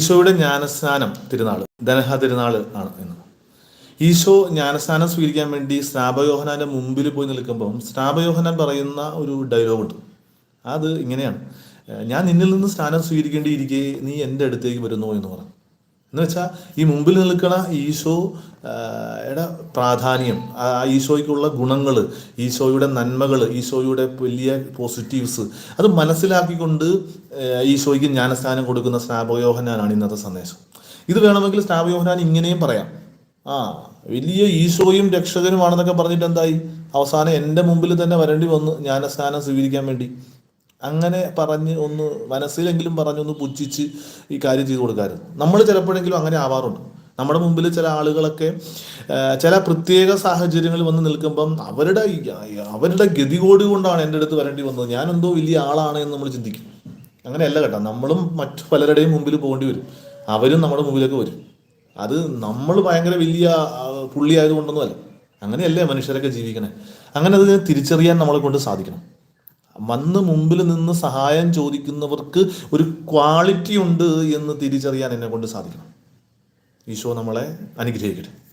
ഈശോയുടെ ജ്ഞാനസ്നാനം തിരുനാൾ ധനഹ തിരുനാൾ ആണ് എന്ന്. ഈശോ ജ്ഞാനസ്നാനം സ്വീകരിക്കാൻ വേണ്ടി സ്നാപയോഹനാന്റെ മുമ്പിൽ പോയി നിൽക്കുമ്പം സ്നാപയോഹനാൻ പറയുന്ന ഒരു ഡയലോഗുണ്ട്. അത് ഇങ്ങനെയാണ്. ഞാൻ നിന്നിൽ നിന്ന് സ്നാനം സ്വീകരിക്കേണ്ടിയിരിക്കെ നീ എന്റെ അടുത്തേക്ക് വരുന്നു എന്ന് പറഞ്ഞു. എന്ന് വെച്ചാൽ ഈ മുമ്പിൽ നിൽക്കുന്ന ഈശോ യുടെ പ്രാധാന്യം ആ ഈശോയ്ക്കുള്ള ഗുണങ്ങൾ ഈശോയുടെ നന്മകൾ ഈശോയുടെ വലിയ പോസിറ്റീവ്സ് അത് മനസ്സിലാക്കിക്കൊണ്ട് ഈശോയ്ക്ക് ജ്ഞാനസ്ഥാനം കൊടുക്കുന്ന സ്നാപയോഹനാനാണ് ഇന്നത്തെ സന്ദേശം. ഇത് വേണമെങ്കിൽ സ്നാപയോഹനാൻ ഇങ്ങനെയും പറയാം. ആ വലിയ ഈശോയും രക്ഷകനുമാണെന്നൊക്കെ പറഞ്ഞിട്ട് എന്തായി അവസാനം എന്റെ മുമ്പിൽ തന്നെ വരേണ്ടി വന്നു ജ്ഞാനസ്ഥാനം സ്വീകരിക്കാൻ വേണ്ടി. അങ്ങനെ പറഞ്ഞ് ഒന്ന് മനസ്സിലെങ്കിലും പറഞ്ഞൊന്ന് പുച്ഛിച്ച് ഈ കാര്യം ചെയ്തു കൊടുക്കാറുണ്ട് നമ്മൾ ചിലപ്പോഴെങ്കിലും അങ്ങനെ ആവാറുണ്ട്. നമ്മുടെ മുമ്പിൽ ചില ആളുകളൊക്കെ ചില പ്രത്യേക സാഹചര്യങ്ങൾ വന്ന് നിൽക്കുമ്പം അവരുടെ അവരുടെ ഗതികോട് കൊണ്ടാണ് എന്റെ അടുത്ത് വരേണ്ടി വന്നത്. ഞാൻ എന്തോ വലിയ ആളാണ് എന്ന് നമ്മൾ ചിന്തിക്കും. അങ്ങനെയല്ല കേട്ടോ. നമ്മളും മറ്റു പലരുടെയും മുമ്പിൽ പോകേണ്ടി വരും. അവരും നമ്മുടെ മുമ്പിലേക്ക് വരും. അത് നമ്മൾ ഭയങ്കര വലിയ പുള്ളിയായത് പുള്ളി ആയതുകൊണ്ടൊന്നും അല്ല. അങ്ങനെയല്ലേ മനുഷ്യരൊക്കെ ജീവിക്കണേ? അങ്ങനെ അത് തിരിച്ചറിയാൻ നമ്മളെ കൊണ്ട് സാധിക്കണം. വന്ന് മുമ്പിൽ നിന്ന് സഹായം ചോദിക്കുന്നവർക്ക് ഒരു ക്വാളിറ്റി ഉണ്ട് എന്ന് തിരിച്ചറിയാൻ എന്നെ കൊണ്ട് സാധിക്കണം. ഈശോ നമ്മളെ അനുഗ്രഹിക്കട്ടെ.